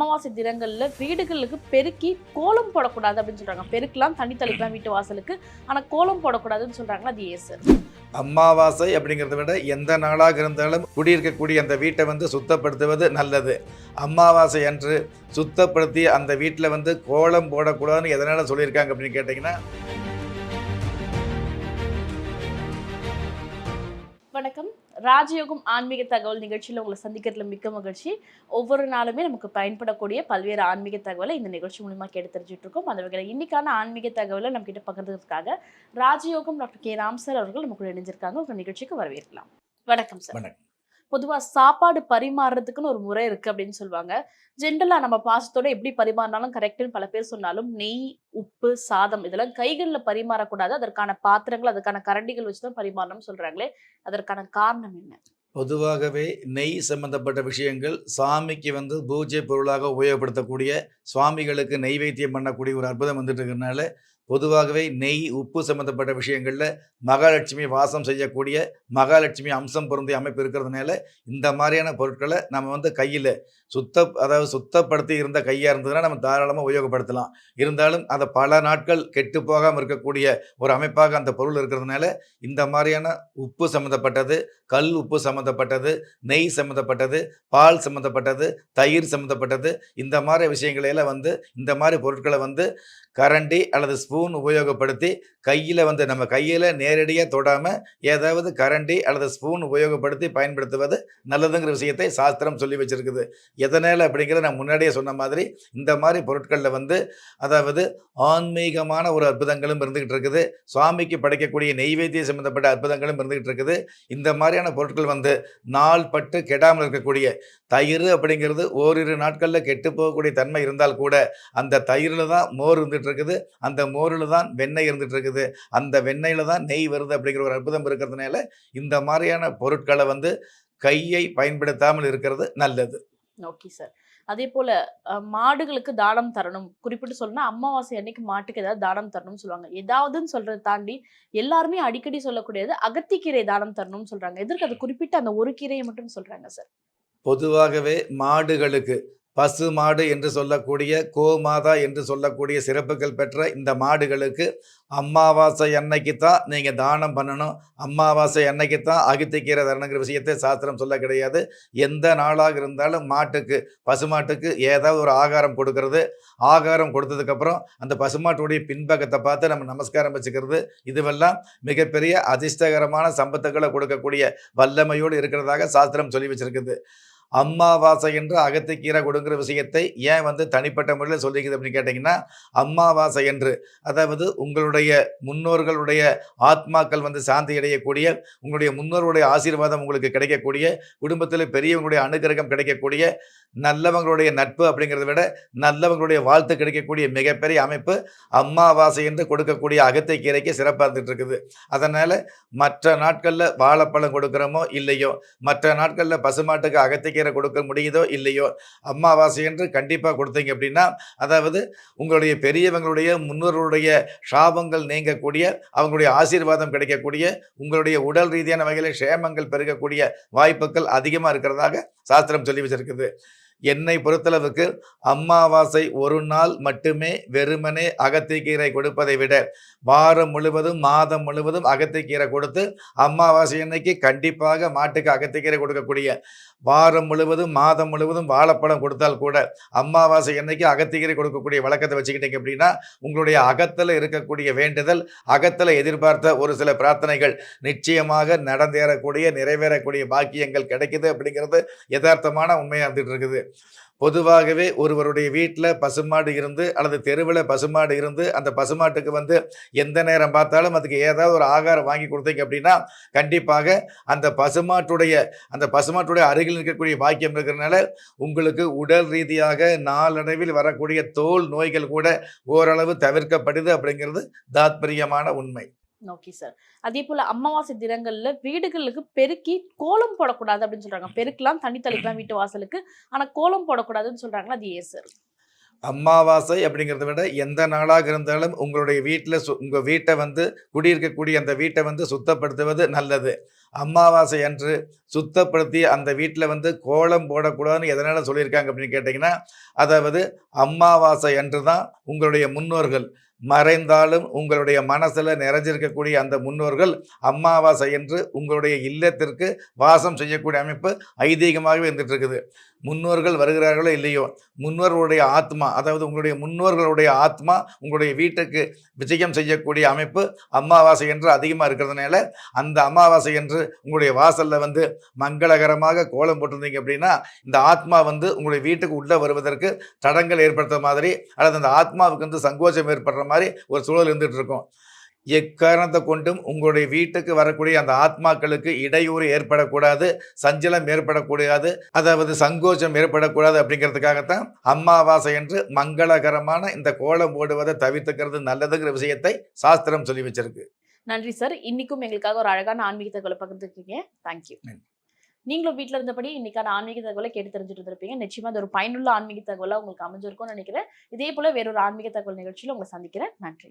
அமாவாசை தினங்களில் வீடுகளுக்கு பெருக்கி கோலம் போடக்கூடாது அப்படின்னு சொல்கிறாங்க பெருக்கலாம் தண்ணி தெளிக்கலாம் வீட்டு வாசலுக்கு. ஆனால் கோலம் போடக்கூடாதுன்னு சொல்கிறாங்க அது ஏசு அமாவாசை அப்படிங்கிறத விட எந்த நாளாக இருந்தாலும் குடியிருக்கக்கூடிய அந்த வீட்டை வந்து சுத்தப்படுத்துவது நல்லது. அமாவாசை அன்று சுத்தப்படுத்தி அந்த வீட்டில் வந்து கோலம் போடக்கூடாதுன்னு எதனால் சொல்லியிருக்காங்க அப்படின்னு கேட்டிங்கன்னா வணக்கம். ராஜயோகம் ஆன்மீக தகவல் நிகழ்ச்சியில் உங்களை சந்திக்கிறதுல மிக்க மகிழ்ச்சி. ஒவ்வொரு நாளுமே நமக்கு பயன்படக்கூடிய பல்வேறு ஆன்மீக தகவலை இந்த நிகழ்ச்சி மூலியமா கேட்டு தெரிஞ்சுட்டு இருக்கோம். அந்த வகையில் இன்னைக்கான ஆன்மீக தகவலை நம்ம கிட்ட பகிர்ந்ததுக்காக ராஜயோகம் டாக்டர் கே. ராம் சார் அவர்கள் நமக்கு கூட இணைஞ்சிருக்காங்க. உங்கள் நிகழ்ச்சிக்கு வரவேற்கலாம். வணக்கம் சார். வணக்கம். பொதுவாக சாப்பாடு பரிமாறுறதுக்குன்னு ஒரு முறை இருக்கு அப்படின்னு சொல்லுவாங்க. ஜென்ரலாக நம்ம பாசத்தோட எப்படி பரிமாறினாலும் கரெக்டுன்னு பல பேர் சொன்னாலும் நெய் உப்பு சாதம் இதெல்லாம் கைகளில் பரிமாறக்கூடாது. அதற்கான பாத்திரங்கள் அதற்கான கரண்டிகள் வச்சு தான் பரிமாறணும்னு சொல்கிறாங்களே அதற்கான காரணம் என்ன? பொதுவாகவே நெய் சம்பந்தப்பட்ட விஷயங்கள் சாமிக்கு வந்து பூஜை பொருளாக உபயோகப்படுத்தக்கூடிய சுவாமிகளுக்கு நெய்வேத்தியம் பண்ணக்கூடிய ஒரு அற்புதம் வந்துட்டு இருக்கிறதுனால பொதுவாகவே நெய் உப்பு சம்பந்தப்பட்ட விஷயங்களில் மகாலட்சுமி வாசம் செய்யக்கூடிய மகாலட்சுமி அம்சம் பொருந்திய அமைப்பு இருக்கிறதுனால இந்த மாதிரியான பொருட்களை நம்ம வந்து கையில் சுத்த அதாவது சுத்தப்படுத்தி இருந்த கையாக இருந்ததுன்னா நம்ம தாராளமாக உபயோகப்படுத்தலாம். இருந்தாலும் அதை பல நாட்கள் கெட்டு போகாமல் இருக்கக்கூடிய ஒரு அமைப்பாக அந்த பொருள் இருக்கிறதுனால இந்த மாதிரியான உப்பு சம்மந்தப்பட்டது கல் உப்பு சம்மந்தப்பட்டது நெய் சம்மந்தப்பட்டது பால் சம்மந்தப்பட்டது தயிர் சம்மந்தப்பட்டது இந்த மாதிரி விஷயங்களையெல்லாம் வந்து இந்த மாதிரி பொருட்களை வந்து கரண்டி அல்லது ஸ்பூ ஸ்பூன் உபயோகப்படுத்தி கையில் வந்து நம்ம கையில் நேரடியாக தொடாமல் ஏதாவது கரண்டி அல்லது ஸ்பூன் உபயோகப்படுத்தி பயன்படுத்துவது நல்லதுங்கிற விஷயத்தை சாஸ்திரம் சொல்லி வச்சுருக்குது. எதனால் அப்படிங்கிறத நான் முன்னாடியே சொன்ன மாதிரி இந்த மாதிரி பொருட்களில் வந்து அதாவது ஆன்மீகமான ஒரு அற்புதங்களும் இருந்துக்கிட்டு இருக்குது. சுவாமிக்கு படைக்கக்கூடிய நெய்வேத்திய சம்மந்தப்பட்ட அற்புதங்களும் இருந்துகிட்டு இருக்குது. இந்த மாதிரியான பொருட்கள் வந்து நாள் பட்டு கெடாமல் இருக்கக்கூடிய தயிர் அப்படிங்கிறது ஓரிரு நாட்களில் கெட்டு போகக்கூடிய தன்மை இருந்தால் கூட அந்த தயிரில் தான் மோர் இருந்துகிட்டு இருக்குது. அந்த மோரில் தான் வெண்ணெய் இருந்துட்டு இருக்குது அந்த வெண்ணெயில் தான் நெய் வருது அப்படிங்கிற ஒரு அற்புதம் இருக்கிறதுனால இந்த மாதிரியான பொருட்களை வந்து கையை பயன்படுத்தாமல் இருக்கிறது நல்லது. Okay sir. அதே போல மாடுகளுக்கு தானம் தரணும். குறிப்பிட்டு சொல்லணும்னா அமாவாசை அன்னைக்கு மாட்டுக்கு ஏதாவது தானம் தரணும்னு சொல்லுவாங்க. ஏதாவதுன்னு சொல்றதை தாண்டி எல்லாருமே அடிக்கடி சொல்லக்கூடியது அகத்திக்கீரை தானம் தரணும்னு சொல்றாங்க. எதற்கு அது குறிப்பிட்ட அந்த ஒரு கீரையை மட்டும் சொல்றாங்க சார்? பொதுவாகவே மாடுகளுக்கு பசு மாடு என்று சொல்லக்கூடிய கோமாதா என்று சொல்லக்கூடிய சிறப்புகள் பெற்ற இந்த மாடுகளுக்கு அமாவாசை அன்னைக்கு தான் நீங்கள் தானம் பண்ணணும். அமாவாசை அன்னைக்கு தான் அகித்திக்கிற தரணுங்கிற விஷயத்தை சாஸ்திரம் சொல்ல கிடையாது. எந்த நாளாக இருந்தாலும் மாட்டுக்கு பசுமாட்டுக்கு ஏதாவது ஒரு ஆகாரம் கொடுக்கறது. ஆகாரம் கொடுத்ததுக்கப்புறம் அந்த பசுமாட்டுடைய பின்பக்கத்தை பார்த்து நம்ம நமஸ்காரம் வச்சுக்கிறது. இதுவெல்லாம் மிகப்பெரிய அதிர்ஷ்டகரமான சம்பத்துக்களை கொடுக்கக்கூடிய வல்லமையோடு இருக்கிறதாக சாஸ்திரம் சொல்லி வச்சுருக்குது. அம்மாவாசை என்று அகத்திக்கீரை கொடுங்கிற விஷயத்தை ஏன் வந்து தனிப்பட்ட முறையில் சொல்லிக்குது அப்படின்னு கேட்டிங்கன்னா அம்மாவாசை என்று. அதாவது உங்களுடைய முன்னோர்களுடைய ஆத்மாக்கள் வந்து சாந்தி அடையக்கூடிய உங்களுடைய முன்னோர்களுடைய ஆசீர்வாதம் உங்களுக்கு கிடைக்கக்கூடிய குடும்பத்தில் பெரியவங்களுடைய அனுகிரகம் கிடைக்கக்கூடிய நல்லவங்களுடைய நட்பு அப்படிங்கிறத விட நல்லவங்களுடைய வாழ்த்து கிடைக்கக்கூடிய மிகப்பெரிய அமைப்பு அம்மாவாசை என்று கொடுக்கக்கூடிய அகத்தை கீரைக்கு சிறப்பாக இருந்துட்டு இருக்குது அதனால் மற்ற நாட்களில் வாழைப்பழம் கொடுக்குறோமோ இல்லையோ மற்ற நாட்களில் பசுமாட்டுக்கு கீரை கொடுக்க முடியுதோ இல்லையோ? அம்மாவாசை என்று கண்டிப்பாக கொடுத்தீங்க அப்படின்னா அதாவது உங்களுடைய பெரியவங்களுடைய முன்னோர்களுடைய சாபங்கள் நீங்கக்கூடிய அவங்களுடைய ஆசீர்வாதம் கிடைக்கக்கூடிய உங்களுடைய உடல் ரீதியான வகையில் க்ஷேமங்கள் பெருகக்கூடிய வாய்ப்புகள் அதிகமாக இருக்கிறதாக சாஸ்திரம் சொல்லி வச்சிருக்குது. என்னை பொறுத்தளவுக்கு அம்மாவாசை ஒரு நாள் மட்டுமே வெறுமனே அகத்திக்கீரை கொடுப்பதை விட வாரம் முழுவதும் மாதம் முழுவதும் அகத்திக்கீரை கொடுத்து அமாவாசை அன்னைக்கு கண்டிப்பாக மாட்டுக்கு அகத்திக்கீரை கொடுக்கக்கூடிய வாரம் முழுவதும் மாதம் முழுவதும் வாழைப்பழம் கொடுத்தால் கூட அமாவாசை என்னைக்கு அகத்திக்கீரை கொடுக்கக்கூடிய வழக்கத்தை வச்சுக்கிட்டீங்க அப்படின்னா உங்களுடைய அகத்தில் இருக்கக்கூடிய வேண்டுதல் அகத்தில் எதிர்பார்த்த ஒரு சில பிரார்த்தனைகள் நிச்சயமாக நடந்தேறக்கூடிய நிறைவேறக்கூடிய பாக்கியங்கள் கிடைக்குது அப்படிங்கிறது யதார்த்தமான உண்மையாக இருந்துகிட்டு இருக்குது. பொதுவாகவே ஒருவருடைய வீட்டில் பசுமாடு இருந்து அல்லது தெருவில் பசுமாடு இருந்து அந்த பசுமாட்டுக்கு வந்து எந்த நேரம் பார்த்தாலும் அதுக்கு ஏதாவது ஒரு ஆகாரம் வாங்கி கொடுத்தீங்க அப்படின்னா கண்டிப்பாக அந்த பசுமாட்டுடைய அந்த பசுமாட்டுடைய அருகில் இருக்கக்கூடிய பாக்கியம் இருக்கிறதுனால உங்களுக்கு உடல் ரீதியாக நாளடைவில் வரக்கூடிய தோல் நோய்கள் கூட ஓரளவு தவிர்க்கப்படுது அப்படிங்கிறது தாத்பரியமான உண்மை. Okay sir. அதே போல அமாவாசை தினங்கள்ல வீடுகளுக்கு பெருக்கி கோலம் போடக்கூடாது அப்படின்னு சொல்றாங்க. பெருக்கலாம் தண்ணி தெளிக்கலாம் வீட்டு வாசலுக்கு ஆனா கோலம் போடக்கூடாதுன்னு சொல்றாங்களா? அது ஏன் சார்? அமாவாசை அப்படிங்கிறத விட எந்த நாளாக இருந்தாலும் உங்களுடைய வீட்டில் சு உங்கள் வீட்டை வந்து குடியிருக்கக்கூடிய அந்த வீட்டை வந்து சுத்தப்படுத்துவது நல்லது. அமாவாசை அன்று சுத்தப்படுத்தி அந்த வீட்டில் வந்து கோலம் போடக்கூடாதுன்னு எதனால் சொல்லியிருக்காங்க அப்படின்னு கேட்டிங்கன்னா அதாவது அமாவாசை அன்று தான் உங்களுடைய முன்னோர்கள் மறைந்தாலும் உங்களுடைய மனசில் நிறைஞ்சிருக்கக்கூடிய அந்த முன்னோர்கள் அமாவாசை என்று உங்களுடைய இல்லத்திற்கு வாசம் செய்யக்கூடிய அமைப்பு ஐதீகமாகவே இருந்துட்டு இருக்குது முன்னோர்கள் வருகிறார்களோ இல்லையோ முன்னோர்களுடைய ஆத்மா அதாவது உங்களுடைய முன்னோர்களுடைய ஆத்மா உங்களுடைய வீட்டுக்கு விஜயம் செய்யக்கூடிய அமைப்பு அமாவாசை என்று அதிகமாக இருக்கிறதுனால அந்த அமாவாசை என்று உங்களுடைய வாசலில் வந்து மங்களகரமாக கோலம் போட்டிருந்தீங்க அப்படின்னா இந்த ஆத்மா வந்து உங்களுடைய வீட்டுக்கு உள்ளே வருவதற்கு தடங்கள் ஏற்படுத்துற மாதிரி அல்லது அந்த ஆத்மாவுக்கு வந்து சங்கோச்சம் ஏற்படுற மாதிரி ஒரு சூழல் இருந்துகிட்டு இருக்கும் எக்காரணத்தை கொண்டும் உங்களுடைய வீட்டுக்கு வரக்கூடிய அந்த ஆத்மாக்களுக்கு இடையூறு ஏற்படக்கூடாது சஞ்சலம் ஏற்படக்கூடாது அதாவது சங்கோச்சம் ஏற்படக்கூடாது அப்படிங்கிறதுக்காகத்தான் அமாவாசை என்று மங்களகரமான இந்த கோலம் போடுவதை தவிர்த்துக்கிறது நல்லதுங்கிற விஷயத்தை சாஸ்திரம் சொல்லி வச்சிருக்கு. நன்றி சார். இன்னைக்கும் எங்களுக்காக ஒரு அழகான ஆன்மீக தகவலை பகிர்ந்துருக்கீங்க தேங்க்யூ. நீங்களும் வீட்டில் இருந்தபடி இன்னைக்கான ஆன்மீக தகவலை கேட்டு தெரிஞ்சுட்டு இருந்திருப்பீங்க நிச்சயமா அது ஒரு பயனுள்ள ஆன்மீக தகவலாக உங்களுக்கு அமைஞ்சிருக்கும்னு நினைக்கிறேன். இதே போல வேறொரு ஆன்மீக தகவல் நிகழ்ச்சியில உங்களை சந்திக்கிறேன். நன்றி.